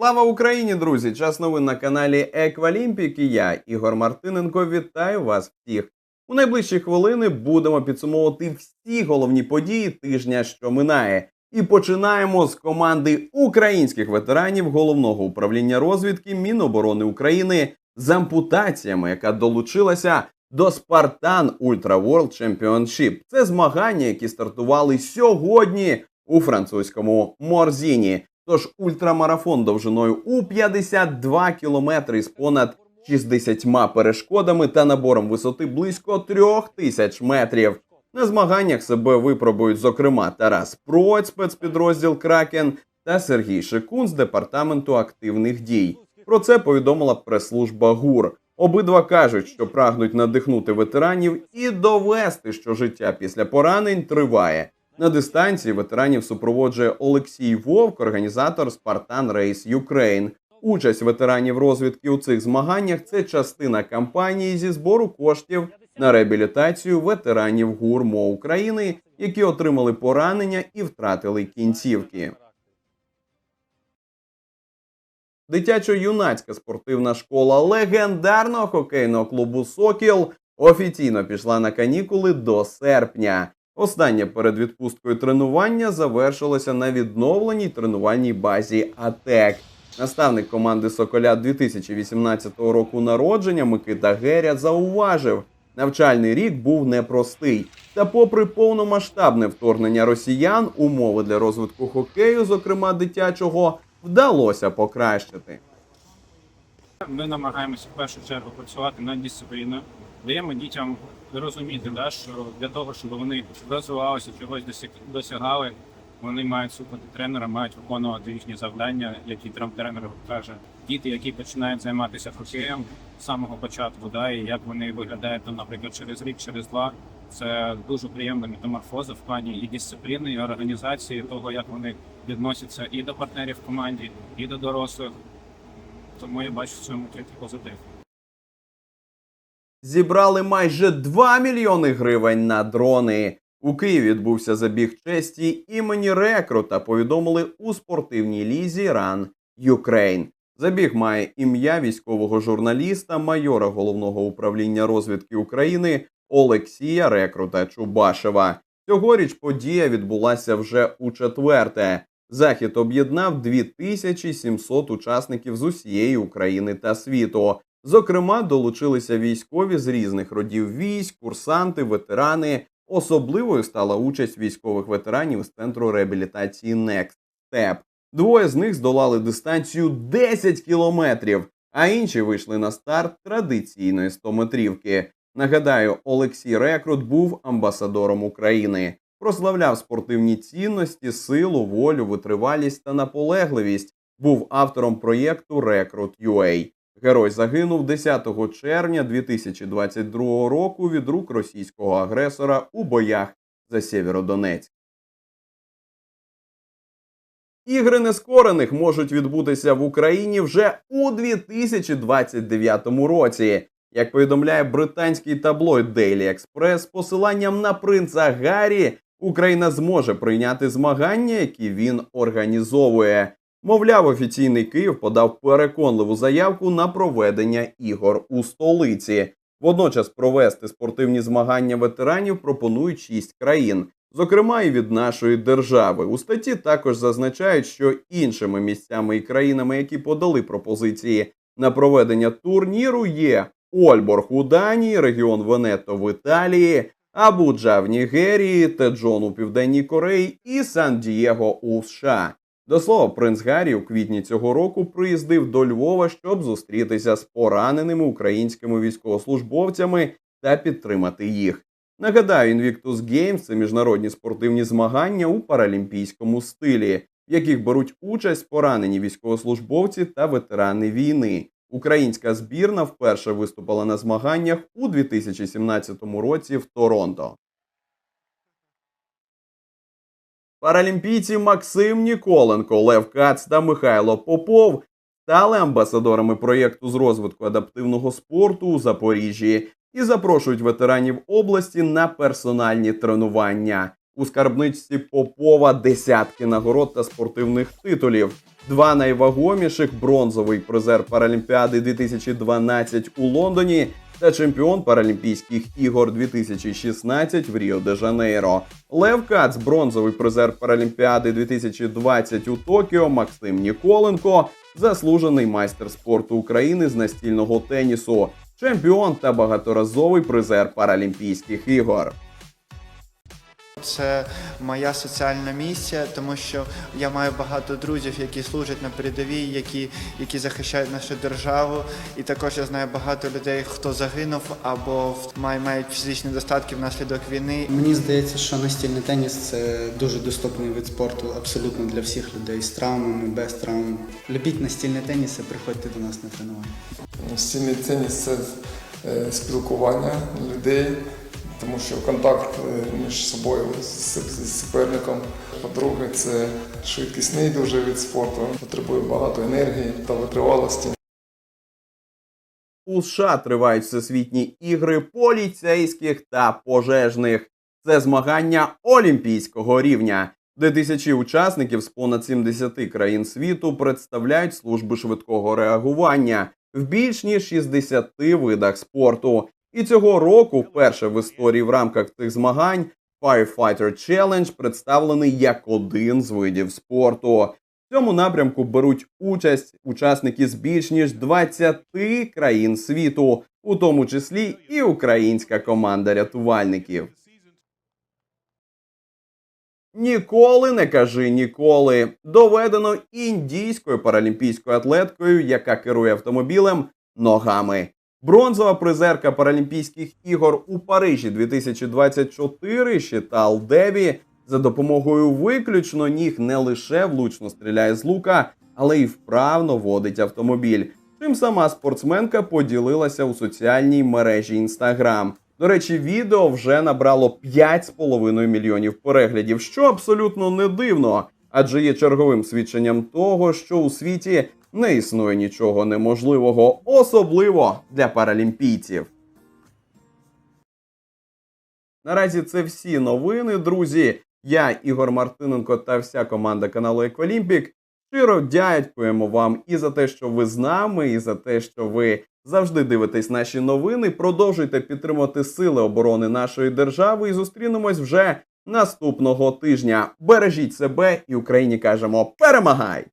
Слава Україні, друзі! Час новин на каналі Еквалімпік і я, Ігор Мартиненко, вітаю вас всіх. У найближчі хвилини будемо підсумовувати всі головні події тижня, що минає. І починаємо з команди українських ветеранів головного управління розвідки Міноборони України з ампутаціями, яка долучилася до Spartan Ultra World Championship. Це змагання, які стартували сьогодні у французькому Морзіні. Тож ультрамарафон довжиною у 52 кілометри з понад 60 перешкодами та набором висоти близько 3000 метрів. На змаганнях себе випробують, зокрема, Тарас Проць, спецпідрозділ Кракен та Сергій Шикун з департаменту активних дій. Про це повідомила прес-служба ГУР. Обидва кажуть, що прагнуть надихнути ветеранів і довести, що життя після поранень триває. На дистанції ветеранів супроводжує Олексій Вовк, організатор Spartan Race Ukraine. Участь ветеранів розвідки у цих змаганнях це частина кампанії зі збору коштів на реабілітацію ветеранів ГУРМО України, які отримали поранення і втратили кінцівки. Дитячо-юнацька спортивна школа легендарного хокейного клубу Сокіл офіційно пішла на канікули до серпня. Останнє перед відпусткою тренування завершилося на відновленій тренувальній базі АТЕК. Наставник команди Соколя 2018 року народження Микита Геря зауважив, навчальний рік був непростий. Та, попри повномасштабне вторгнення росіян, умови для розвитку хокею, зокрема дитячого, вдалося покращити. Ми намагаємося в першу чергу працювати над дисципліною, даємо дітям розуміти, да, що для того, щоб вони розвивалися, чогось досягали, вони мають слухати тренера, мають виконувати їхні завдання, які трен- тренер каже. Діти, які починають займатися хокеєм з самого початку, да, і як вони виглядають, там, наприклад, через рік, через два. Це дуже приємна метаморфоза в плані і дисципліни, і організації того, як вони відносяться і до партнерів в команді, і до дорослих. Тому я бачу в цьому тільки позитив. Зібрали майже 2 мільйони гривень на дрони. У Києві відбувся забіг честі імені рекрута. Повідомили у спортивній лізі Run Ukraine. Забіг має ім'я військового журналіста, майора головного управління розвідки України Олексія Рекрута Чубашева. Цьогоріч подія відбулася вже у четверте. Захід об'єднав 2700 учасників з усієї України та світу. Зокрема, долучилися військові з різних родів військ, курсанти, ветерани. Особливою стала участь військових ветеранів з центру реабілітації Next Step. Двоє з них здолали дистанцію 10 кілометрів, а інші вийшли на старт традиційної 100-метрівки. Нагадаю, Олексій Рекрут був амбасадором України, прославляв спортивні цінності, силу, волю, витривалість та наполегливість. Був автором проєкту Рекрут UA. Герой загинув 10 червня 2022 року від рук російського агресора у боях за Сєвєродонецьк. Ігри нескорених можуть відбутися в Україні вже у 2029 році. Як повідомляє британський таблоїд Daily Express, посиланням на принца Гаррі, Україна зможе прийняти змагання, які він організовує. Мовляв, офіційний Київ подав переконливу заявку на проведення ігор у столиці. Водночас провести спортивні змагання ветеранів пропонують шість країн, зокрема і від нашої держави. У статті також зазначають, що іншими місцями і країнами, які подали пропозиції на проведення турніру, є Ольборг у Данії, регіон Венето в Італії, Абуджа в Нігерії, Теджон у Південній Кореї і Сан-Дієго у США. До слова, принц Гаррі у квітні цього року приїздив до Львова, щоб зустрітися з пораненими українськими військовослужбовцями та підтримати їх. Нагадаю, Invictus Games – це міжнародні спортивні змагання у паралімпійському стилі, в яких беруть участь поранені військовослужбовці та ветерани війни. Українська збірна вперше виступила на змаганнях у 2017 році в Торонто. Паралімпійці Максим Ніколенко, Лев Кац та Михайло Попов стали амбасадорами проєкту з розвитку адаптивного спорту у Запоріжжі і запрошують ветеранів області на персональні тренування. У скарбничці Попова десятки нагород та спортивних титулів. Два найвагоміших бронзовий призер Паралімпіади 2012 у Лондоні та чемпіон Паралімпійських ігор 2016 в Ріо де Жанейро. Лев Кац, бронзовий призер Паралімпіади 2020 у Токіо, Максим Ніколенко, заслужений майстер спорту України з настільного тенісу, чемпіон та багаторазовий призер Паралімпійських ігор. Це моя соціальна місія, тому що я маю багато друзів, які служать на передовій, які, які захищають нашу державу. І також я знаю багато людей, хто загинув або має, мають фізичні достатки внаслідок війни. Мені здається, що настільний теніс це дуже доступний вид спорту абсолютно для всіх людей з травмами, без травм. Любіть настільний теніс і приходьте до нас на тренування. Стільний теніс це е, спілкування людей, тому що контакт е, між собою з суперником. По-друге, це швидкісний дуже від спорту, потребує багато енергії та витривалості. У США тривають всесвітні ігри поліцейських та пожежних. Це змагання олімпійського рівня, де тисячі учасників з понад 70 країн світу представляють служби швидкого реагування в більш ніж 60 видах спорту. І цього року, вперше в історії в рамках цих змагань, Firefighter Challenge представлений як один з видів спорту. В цьому напрямку беруть участь учасники з більш ніж 20 країн світу, у тому числі і українська команда рятувальників. Ніколи не кажи ніколи. Доведено індійською паралімпійською атлеткою, яка керує автомобілем ногами. Бронзова призерка Паралімпійських ігор у Парижі 2024 Щитал Деві за допомогою виключно ніг не лише влучно стріляє з лука, але й вправно водить автомобіль. Чим сама спортсменка поділилася у соціальній мережі Instagram. До речі, відео вже набрало 5,5 мільйонів переглядів, що абсолютно не дивно, адже є черговим свідченням того, що у світі не існує нічого неможливого, особливо для паралімпійців. Наразі це всі новини, друзі. Я, Ігор Мартиненко та вся команда каналу Еквалімпік щиро дякуємо вам і за те, що ви з нами, і за те, що ви завжди дивитесь наші новини. Продовжуйте підтримувати сили оборони нашої держави і зустрінемось вже наступного тижня. Бережіть себе і Україні кажемо перемагай!